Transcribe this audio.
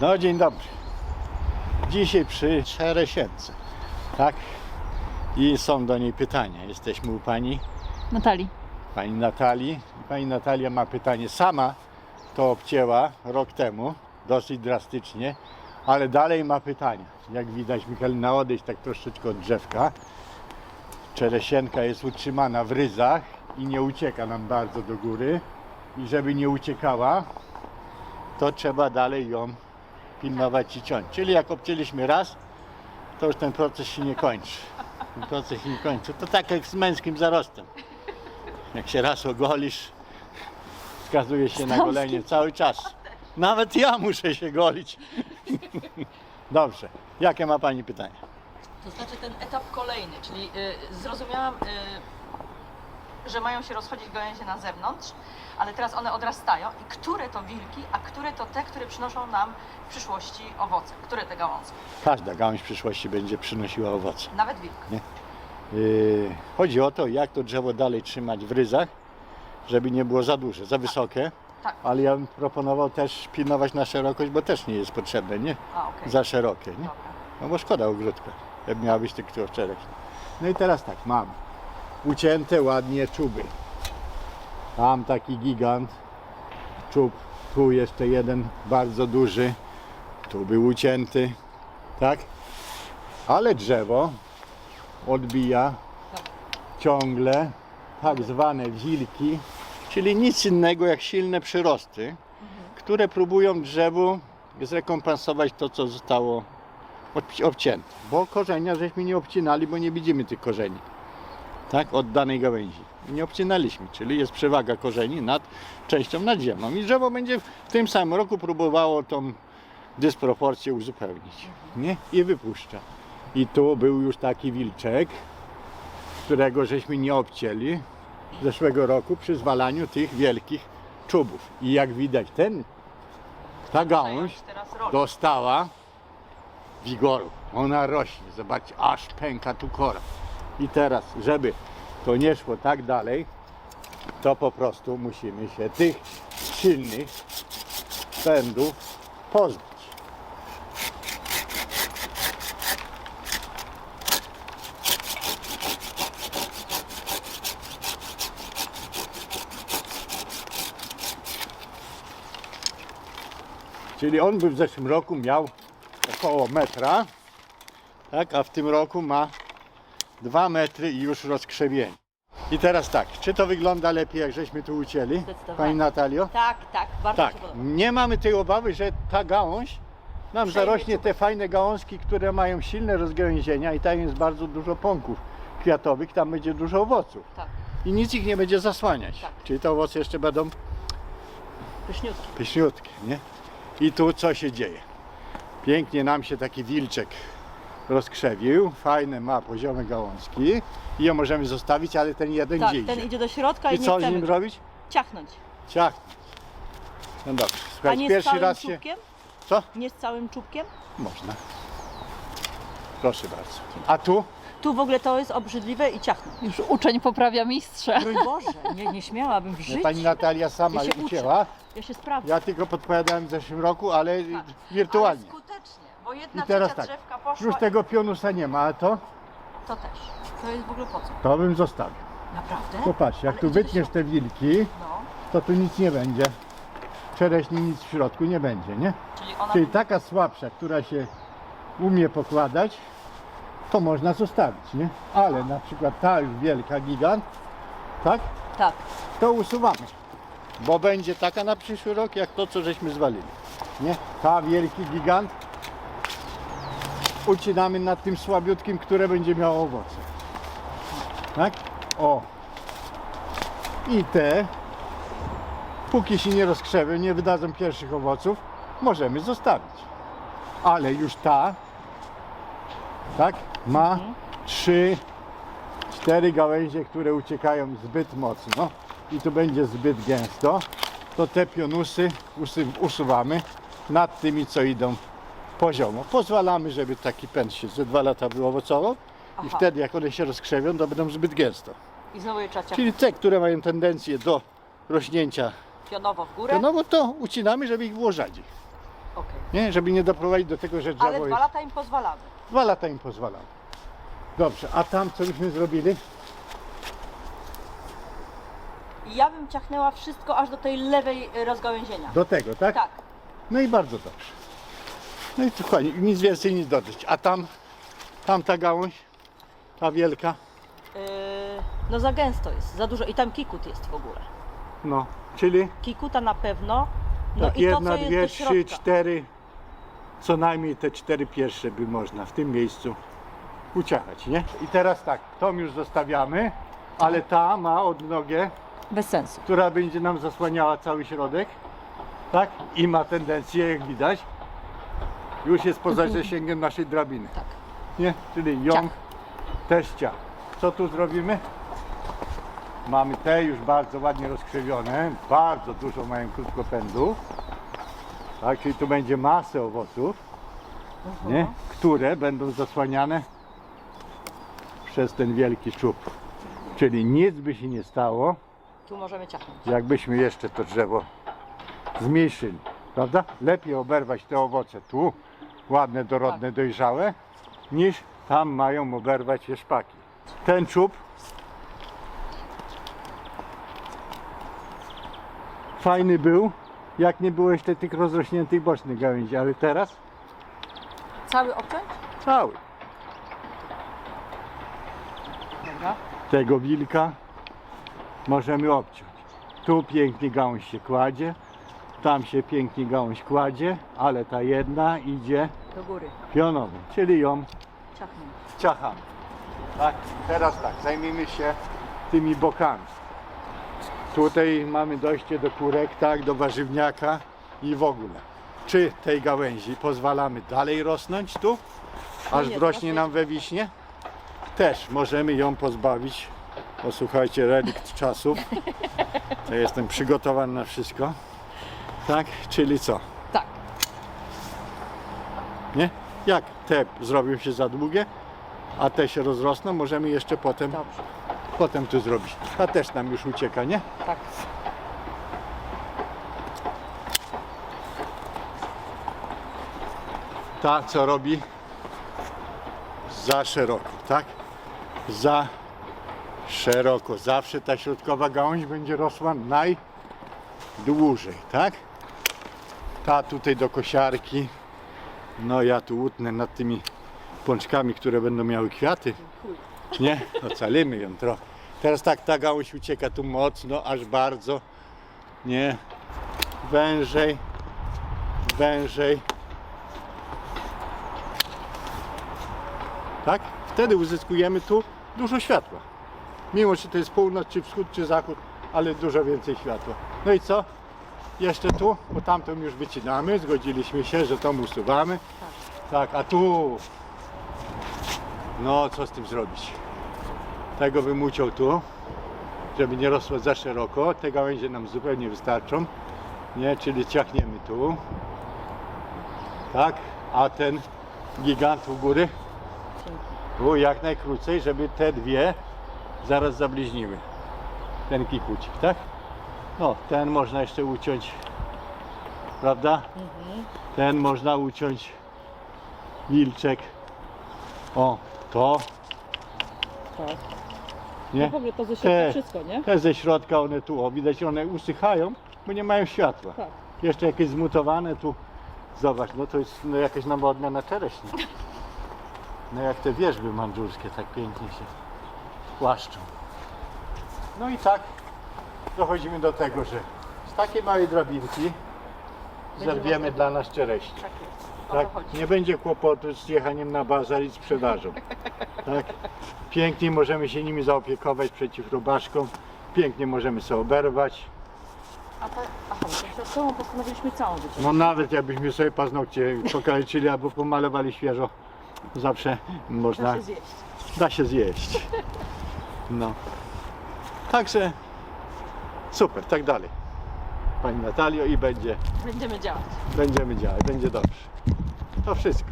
No dzień dobry. Dzisiaj przy Czeresience, tak? I są do niej pytania. Jesteśmy u pani, Natalii. pani Natalii. Pani Natalia ma pytanie. Sama to obcięła rok temu, dosyć drastycznie, ale dalej ma pytania. Jak widać, Michalina odejść tak troszeczkę od drzewka. Czeresienka jest utrzymana w ryzach i nie ucieka nam bardzo do góry. I żeby nie uciekała, to trzeba dalej ją pilnować i ciąć. Czyli jak obcięliśmy raz, to już ten proces się nie kończy. Ten proces się nie kończy. To tak jak z męskim zarostem. Jak się raz ogolisz, skazuje się na golenie cały czas. Nawet ja muszę się golić. Dobrze. Jakie ma Pani pytanie? To znaczy ten etap kolejny, czyli y, zrozumiałam, y, że mają się rozchodzić gałęzie na zewnątrz, ale teraz one odrastają i które to wilki, a które to te, które przynoszą nam w przyszłości owoce? Które te gałązki? Każda gałąź w przyszłości będzie przynosiła owoce. Nawet wilk. Yy, chodzi o to, jak to drzewo dalej trzymać w ryzach, żeby nie było za duże, za wysokie. Tak. Ale ja bym proponował też pilnować na szerokość, bo też nie jest potrzebne, nie? A, okej. Za szerokie, nie? Dobra. No bo szkoda ogródka, jak miała być tylko wczoraj. No i teraz tak, mam ucięte ładnie czuby. Tam taki gigant, czub, tu jeszcze jeden bardzo duży, tu był ucięty, tak? Ale drzewo odbija ciągle tak zwane wilki, czyli nic innego jak silne przyrosty, które próbują drzewu zrekompensować to, co zostało obcięte. Bo korzenia żeśmy nie obcinali, bo nie widzimy tych korzeni. Tak, od danej gałęzi. Nie obcinaliśmy, czyli jest przewaga korzeni nad częścią nadziemną. I drzewo będzie w tym samym roku próbowało tą dysproporcję uzupełnić. Nie? I wypuszcza. I tu był już taki wilczek, którego żeśmy nie obcięli zeszłego roku przy zwalaniu tych wielkich czubów. I jak widać, ten, ta gałąź dostała wigoru. Ona rośnie. Zobaczcie, aż pęka tu kora. I teraz, żeby to nie szło tak dalej, to po prostu musimy się tych silnych pędów pozbyć. Czyli on by w zeszłym roku miał około metra, tak, a w tym roku ma 2 metry i już rozkrzewienie. I teraz tak, czy to wygląda lepiej, jak żeśmy tu ucięli. Pani Natalio? Tak, tak, bardzo Tak, się podoba. nie mamy tej obawy, że ta gałąź nam Przejmie zarośnie te fajne gałązki, które mają silne rozgałęzienia i tam jest bardzo dużo pąków kwiatowych, tam będzie dużo owoców. Tak, I nic ich nie będzie zasłaniać. Tak. Czyli te owoce jeszcze będą pyszniutki. pyszniutkie, nie? I tu co się dzieje? Pięknie nam się taki wilczek rozkrzewił, fajne ma poziome gałązki i ją możemy zostawić, ale ten jeden Tak, gdzie ten idzie? idzie do środka i, I nie co z chcemy nim go zrobić? ciachnąć. Ciachnąć. No dobrze, A słuchajcie, nie z pierwszy całym raz się... czubkiem? Co? Nie z całym czubkiem? Można. Proszę bardzo. A tu? Tu w ogóle to jest obrzydliwe i ciachną. Już uczeń poprawia mistrza. Broń Boże, nie, nie śmiałabym w życiu. Pani Natalia sama Ja się ucięła. Ja się sprawdzę. Ja tylko podpowiadałem w zeszłym roku, ale Tak. wirtualnie. Ale skutecznie, bo jedna I teraz trzecia tak, drzewka poszła Już tego pionusa nie ma, a to? To też. To jest w ogóle po co? To bym zostawił. Naprawdę? Popatrz, jak Ale tu idzie wytniesz środka. te wilki, No, to tu nic nie będzie. Czereśni nic w środku nie będzie, nie? czyli ona... Czyli taka słabsza, która się umie pokładać, to można zostawić, nie? Ale na przykład ta już wielka gigant, tak? Tak. To usuwamy. Bo będzie taka na przyszły rok, jak to, co żeśmy zwalili. Nie? Ta wielki gigant ucinamy nad tym słabiutkim, które będzie miało owoce. Tak? O. I te, póki się nie rozkrzewią, nie wydadzą pierwszych owoców, możemy zostawić. Ale już ta, tak, ma trzy, cztery gałęzie, które uciekają zbyt mocno i tu będzie zbyt gęsto, to te pionusy usy- usuwamy nad tymi, co idą poziomo. Pozwalamy, żeby taki pęd się ze dwa lata wyowocował i Aha. wtedy jak one się rozkrzewią, to będą zbyt gęsto. I znowu je ciachnąć Czyli te, które mają tendencję do rośnięcia pionowo w górę. no bo to ucinamy, żeby ich było rzadziej. Okej. Nie? Żeby nie doprowadzić do tego, że drzewo Ale dwa jest... lata im pozwalamy. Dwa lata im pozwalały. Dobrze, a tam co byśmy zrobili? I ja bym ciachnęła wszystko aż do tej lewej y, rozgałęzienia. Do tego, tak? Tak. No i bardzo dobrze. No i dokładnie, nic więcej, nic dodać. A tam, tam ta gałąź, ta wielka, Yy, no za gęsto jest, za dużo. I tam kikut jest w ogóle. no, czyli Kikuta na pewno. No tak i to, jedna, co jest dwie, do trzy, środka. cztery, co najmniej te cztery pierwsze by można w tym miejscu uciachać, nie? I teraz tak, tą już zostawiamy, ale ta ma odnogę, Bez sensu. która będzie nam zasłaniała cały środek, tak? I ma tendencję, jak widać, już jest poza zasięgiem naszej drabiny. Tak. Nie? Czyli ją Ciach. też ciach. Co tu zrobimy? Mamy te już bardzo ładnie rozkrzywione, bardzo dużo mają krótkopędów. Tak, czyli tu będzie masę owoców, nie? które będą zasłaniane przez ten wielki czub. Czyli nic by się nie stało, Tu możemy ciachnąć. jakbyśmy jeszcze to drzewo zmniejszyli, prawda? Lepiej oberwać te owoce tu, ładne, dorodne, dojrzałe, niż tam mają oberwać je szpaki. Ten czub fajny był, jak nie było jeszcze tych rozrośniętych bocznych gałęzi, ale teraz Cały obciąć? cały. Dobra. Tego wilka możemy obciąć. Tu pięknie gałąź się kładzie, tam się pięknie gałąź kładzie, ale ta jedna idzie Do góry. pionowo, czyli ją Ciachnąć. ciachamy. Tak, teraz tak, zajmijmy się tymi bokami. Tutaj mamy dojście do kurek, tak, do warzywniaka i w ogóle. Czy tej gałęzi pozwalamy dalej rosnąć tu, aż nie, wrośnie nam we wiśnie? Też możemy ją pozbawić. Posłuchajcie, relikt czasów. To jestem przygotowany na wszystko. Tak, czyli co? Tak. Nie? Jak te zrobią się za długie, a te się rozrosną, możemy jeszcze potem, Dobrze. potem tu zrobić. Ta też nam już ucieka, nie? Tak. Ta, co robi za szeroko, tak? Za szeroko. Zawsze ta środkowa gałąź będzie rosła najdłużej, tak? Ta tutaj do kosiarki. No ja tu utnę nad tymi pączkami, które będą miały kwiaty. Nie? Ocalimy ją trochę. Teraz tak, ta gałąź ucieka tu mocno, aż bardzo. Nie? Wężej. Wężej. tak? Wtedy uzyskujemy tu dużo światła. Mimo, czy to jest północ, czy wschód, czy zachód, ale dużo więcej światła. No i co? Jeszcze tu, bo tamtą już wycinamy, zgodziliśmy się, że tą usuwamy. Tak, a tu, no co z tym zrobić? Tego bym uciął tu, żeby nie rosło za szeroko. Te gałęzie nam zupełnie wystarczą, nie? Czyli ciachniemy tu, tak? A ten gigant u góry było jak najkrócej, żeby te dwie zaraz zabliźniły. Ten kikucik, tak? No, ten można jeszcze uciąć, prawda? Ten można uciąć, wilczek. O, to, Tak. nie? W ogóle to ze Te- środka wszystko, nie? Te ze środka, one tu, o, widać, one usychają, bo nie mają światła. Tak. Jeszcze jakieś zmutowane tu, zobacz, no to jest no, jakaś nowa odmiana czereśni. No jak te wierzby mandżurskie tak pięknie się płaszczą. No i tak dochodzimy do tego, że z takiej małej drabinki zerwiemy dla nas czereśnie. Tak jest. O Tak? chodzi. Nie będzie kłopotu z jechaniem na bazar i sprzedażą. Tak? Pięknie możemy się nimi zaopiekować przeciw robaszkom. Pięknie możemy sobie oberwać. A ta, aha, to sobą postanowiliśmy całą wyciągnąć. No nawet jakbyśmy sobie paznokcie pokaleczyli albo pomalowali świeżo, zawsze można, Da się zjeść. da się zjeść. No. Także super, tak dalej. Pani Natalio i będzie, Będziemy działać. będziemy działać, będzie dobrze. To wszystko.